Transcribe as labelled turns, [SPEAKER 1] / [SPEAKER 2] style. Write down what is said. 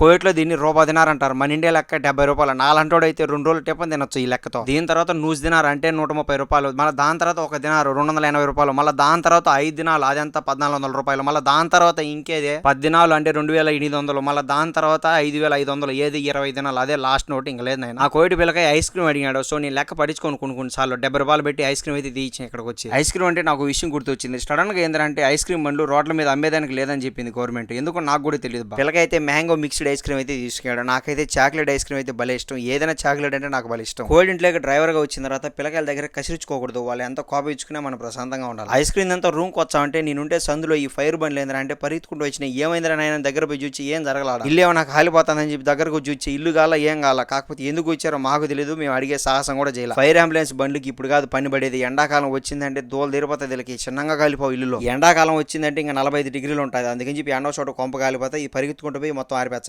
[SPEAKER 1] కోవిట్లో దీన్ని రూపా దినార్ అంటారు మన ఇండియా లెక్క డెబ్బై రూపాయలు. నాలంటోడు అయితే రెండు రోజులు టిఫిన్ తినొచ్చు ఈ లెక్కతో. దీని తర్వాత నూస్ దినార్ అంటే నూట ముప్పై రూపాయలు. మళ్ళీ దాని తర్వాత ఒక దినారు రెండు వందల ఎనభై రూపాయలు. మళ్ళీ దాని తర్వాత ఐదు దినాలు అదంతా పద్నాలుగు వందల రూపాయలు. మళ్ళీ దాని తర్వాత ఇంకేదే? పద్దినాలు అంటే రెండు వేల ఎనిమిది వందలు. మళ్ళీ దాని తర్వాత ఐదు వేల ఐదు వందలు. ఏది? ఇరవై దినాలు. అదే లాస్ట్ నోట్. ఇంకా లేదు నేను ఆ కోవిడ్ పిల్లకాయ ఐస్ క్రీమ్ అడిగాడు. సో నేను లెక్క పడించుకొని కొన్ని కొన్ని సార్లు. డెబ్బై రూపాయలు పెట్టి ఐస్ క్రీమ్ అయితే తీయించాను ఇక్కడికి వచ్చి. ఐస్ క్రీమ్ అంటే నాకు విషయం గుర్తొచ్చింది. సడన్గా ఏంటంటే ఐస్ క్రీమ్ బండ్లు రోడ్ల మీద అమ్మేదానికి లేదని చెప్పింది గవర్నమెంట్. ఎందుకు నాకు కూడా తెలియదు పిల్లకైతే మ్యాంగో మిక్స్డ్ ఐస్ క్రీమ్ అయితే తీసుకున్నాడు నాకైతే చాక్లెట్ ఐస్ క్రీమ్ అయితే భలే ఇష్టం. ఏదైనా చాక్లెట్ అంటే నాకు భలే ఇష్టం. కోల్డ్ ఇంట్లోకి డ్రైవర్గా వచ్చిన తర్వాత పిల్లకాయల దగ్గర కసిరించుకోకూడదు వాళ్ళు ఎంత కోపం ఇచ్చుకున్నా మనం ప్రశాంతంగా ఉండాలి. ఐస్ క్రీమ్ అంతా రూమ్కి వచ్చామంటే నేనుంటే సందులో ఈ ఫైర్ బండ్లు ఏంద్రా అంటే పరిగెత్తుకుంటూ వచ్చిన ఏమైందిరా నాయన దగ్గర పోయి చూసి ఏం జరగలాడ ఇల్లు ఏమో నాకు కాలిపోతుందని చెప్పి దగ్గరకు చూచి ఇల్లు కాల ఏం కాల కాకపోతే ఎందుకు వచ్చారో మాకు తెలియదు మేము అడిగే సాహసం కూడా చేయాలి. ఫైర్ అంబులెన్స్ బండ్లకి ఇప్పుడు కాదు పని పడేది. ఎండాకాలం వచ్చిందంటే దోలు తీరిపోతుంది వీళ్ళకి. చిన్నగా కాలిపోవు ఇల్లులో. ఎండాకాలం వచ్చిందంటే ఇంకా నలభై ఐదు డిగ్రీలు ఉంటుంది అందుకని చెప్పి ఎండ చోట కొంప కాలిపోతే ఈ పరిగెత్తుకుంటూ పోయి మొత్తం ఆరిపోతాయి